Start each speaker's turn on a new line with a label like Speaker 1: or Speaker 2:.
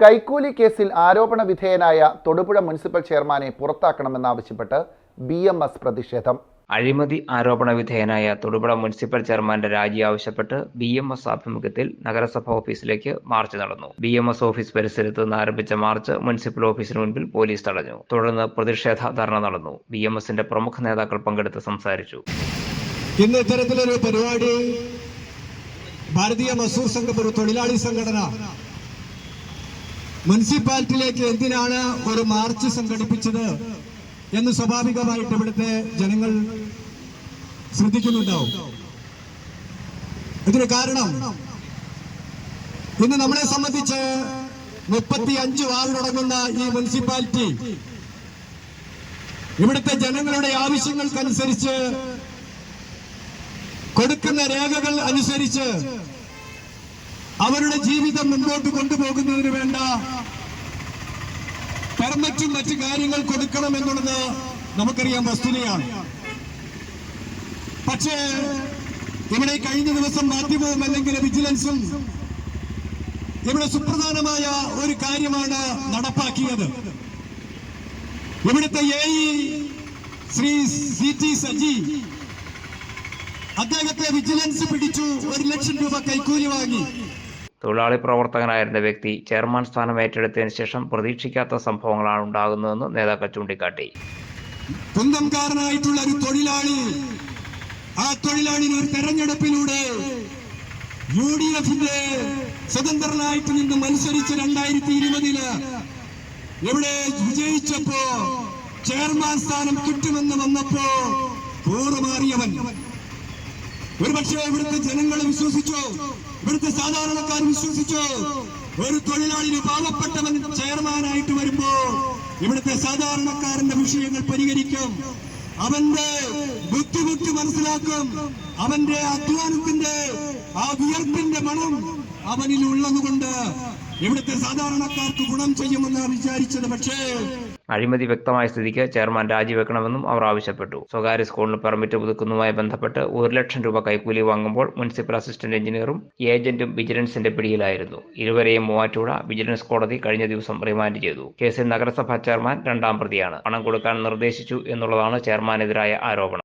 Speaker 1: കൈക്കൂലി കേസിൽ ആരോപണ വിധേയനായ തൊടുപുഴ മുനിസിപ്പൽ ചെയർമാനെ പുറത്താക്കണമെന്നാവശ്യപ്പെട്ട് ബി എം എസ് പ്രതിഷേധം.
Speaker 2: അഴിമതി ആരോപണ വിധേയനായ തൊടുപുഴ മുനിസിപ്പൽ ചെയർമാന്റെ രാജി ആവശ്യപ്പെട്ട് ബി എം എസ് ആഭിമുഖ്യത്തിൽ നഗരസഭ ഓഫീസിലേക്ക് മാർച്ച് നടന്നു. ബി എം എസ് ഓഫീസ് പരിസരത്ത് നിന്ന് ആരംഭിച്ച മാർച്ച് മുനിസിപ്പൽ ഓഫീസിന് മുൻപിൽ പോലീസ് തടഞ്ഞു. തുടർന്ന് പ്രതിഷേധ ധർണ നടന്നു. ബി എം എസിന്റെ പ്രമുഖ നേതാക്കൾ പങ്കെടുത്ത് സംസാരിച്ചു.
Speaker 3: ഇന്ന് ഇത്തരത്തിലൊരു പരിപാടി ഭാരതീയ മസൂർ സംഘം ഒരു തൊഴിലാളി സംഘടന മുനിസിപ്പാലിറ്റിയിലേക്ക് എന്തിനാണ് ഒരു മാർച്ച് സംഘടിപ്പിച്ചത് എന്ന് സ്വാഭാവികമായിട്ട് ഇവിടുത്തെ ജനങ്ങൾ ശ്രദ്ധിക്കുന്നുണ്ടാവും. ഇതിന് കാരണം ഇന്ന് നമ്മളെ സംബന്ധിച്ച് മുപ്പത്തി അഞ്ച് വാർഡടങ്ങുന്ന ഈ മുനിസിപ്പാലിറ്റി ഇവിടുത്തെ ജനങ്ങളുടെ ആവശ്യങ്ങൾക്കനുസരിച്ച് കൊടുക്കുന്ന രേഖകൾ അനുസരിച്ച് അവരുടെ ജീവിതം മുന്നോട്ട് കൊണ്ടുപോകുന്നതിന് വേണ്ട പെർമിറ്റും മറ്റു കാര്യങ്ങൾ കൊടുക്കണം എന്നുള്ളത് നമുക്കറിയാം വസ്തുതയാണ്. പക്ഷേ ഇവിടെ കഴിഞ്ഞ ദിവസം മാധ്യമവും അല്ലെങ്കിൽ വിജിലൻസും ഇവിടെ സുപ്രധാനമായ ഒരു കാര്യമാണ് നടപ്പാക്കിയത്. ഇവിടുത്തെ A Shri C T Saji അദ്ദേഹത്തെ വിജിലൻസ് പിടിച്ചു ഒരു ലക്ഷം രൂപ കൈക്കൂലി വാങ്ങി.
Speaker 2: തൊഴിലാളി പ്രവർത്തകനായിരുന്ന വ്യക്തി ചെയർമാൻ സ്ഥാനം ഏറ്റെടുത്തതിന് ശേഷം പ്രതീക്ഷിക്കാത്ത സംഭവങ്ങളാണ് ഉണ്ടാകുന്നതെന്ന് നേതാക്കൾ ചൂണ്ടിക്കാട്ടി.
Speaker 3: കുന്തംകാരനായിട്ടുള്ള ഒരു തൊഴിലാളി ആ തൊഴിലാളി ഒരു തെരഞ്ഞെടുപ്പിലൂടെ യു ഡി എഫിന്റെ സ്വതന്ത്രനായിട്ട് നിന്ന് മത്സരിച്ച് രണ്ടായിരത്തി ഇരുപതിൽ ഇവിടെ വിജയിച്ചപ്പോ ചെയർമാൻ സ്ഥാനം കിട്ടുമെന്ന് വന്നപ്പോ കൂറുമാറിയവൻ. ഒരുപക്ഷെ ഇവിടുത്തെ ജനങ്ങൾ വിശ്വസിച്ചോ ഇവിടുത്തെ സാധാരണക്കാർ വിശ്വസിച്ചോ ഒരു തൊഴിലാളിന് പാവപ്പെട്ടവൻ ചെയർമാനായിട്ട് വരുമ്പോ ഇവിടുത്തെ സാധാരണക്കാരന്റെ വിഷയങ്ങൾ പരിഹരിക്കും. അവന്റെ ബുദ്ധിമുട്ട് മനസ്സിലാക്കും. അവന്റെ അധ്വാനത്തിന്റെ ആ വിയർപ്പിന്റെ മണം അവനിൽ ഉള്ളതുകൊണ്ട് ഇവിടുത്തെ സാധാരണക്കാർക്ക് ഗുണം ചെയ്യുമെന്നാണ് വിചാരിച്ചത്. പക്ഷേ
Speaker 2: അഴിമതി വ്യക്തമായ സ്ഥിതിക്ക് ചെയർമാൻ രാജിവെക്കണമെന്നും അവർ ആവശ്യപ്പെട്ടു. സ്വകാര്യ സ്കൂളിന് പെർമിറ്റ് പുതുക്കുന്നതുമായി ബന്ധപ്പെട്ട് ഒരു ലക്ഷം രൂപ കൈക്കൂലി വാങ്ങുമ്പോൾ മുനിസിപ്പൽ അസിസ്റ്റന്റ് എഞ്ചിനീയറും ഏജന്റും വിജിലൻസിന്റെ പിടിയിലായിരുന്നു. ഇരുവരെയും മൂവാറ്റുപുഴ വിജിലൻസ് കോടതി കഴിഞ്ഞ ദിവസം റിമാൻഡ് ചെയ്തു. കേസിൽ നഗരസഭാ ചെയർമാൻ രണ്ടാം പ്രതിയാണ്. പണം കൊടുക്കാൻ നിർദ്ദേശിച്ചു എന്നുള്ളതാണ് ചെയർമാനെതിരായ ആരോപണം.